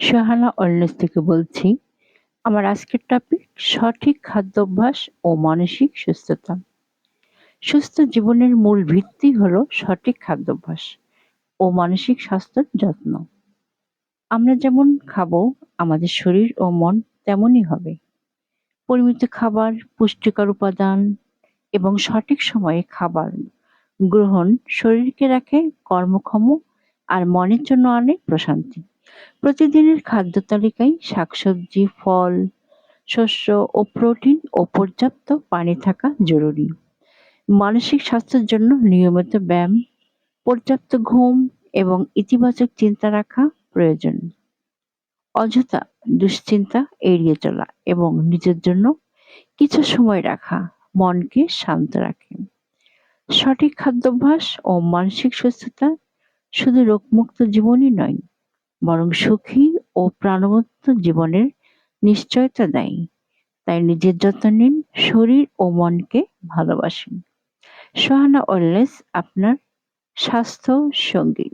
Shahana wellness থেকে বলছি, আমার আজকের টপিক সঠিক খাদ্যাভ্যাস ও মানসিক সুস্থতা। সুস্থ জীবনের মূল ভিত্তি হলো সঠিক খাদ্যাভ্যাস ও মানসিক স্বাস্থ্যের যত্ন। আমরা যেমন খাব, আমাদের শরীর ও মন তেমনই হবে। পরিমিত খাবার, পুষ্টিকর উপাদান এবং সঠিক সময়ে খাবার গ্রহণ শরীরকে রাখে কর্মক্ষম আর মনের জন্য আনে প্রশান্তি। প্রতিদিনের খাদ্য তালিকায় শাকসবজি, ফল, শস্য ও প্রোটিন ও পর্যাপ্ত পানি থাকা জরুরি। মানসিক স্বাস্থ্যের জন্য নিয়মিত ব্যায়াম, পর্যাপ্ত ঘুম এবং ইতিবাচক চিন্তা রাখা প্রয়োজন। অযথা দুশ্চিন্তা এড়িয়ে চলা এবং নিজের জন্য কিছু সময় রাখা মনকে শান্ত রাখে। সঠিক খাদ্যাভ্যাস ও মানসিক সুস্থতা শুধু রোগমুক্ত জীবনই নয় বরং সুখী ও প্রাণবন্ত জীবনের নিশ্চয়তা দেয়। তাই নিজের যত্ন নিন, শরীর ও মনকে ভালোবাসেন। সোহানা ওয়েলনেস আপনার স্বাস্থ্য সঙ্গী।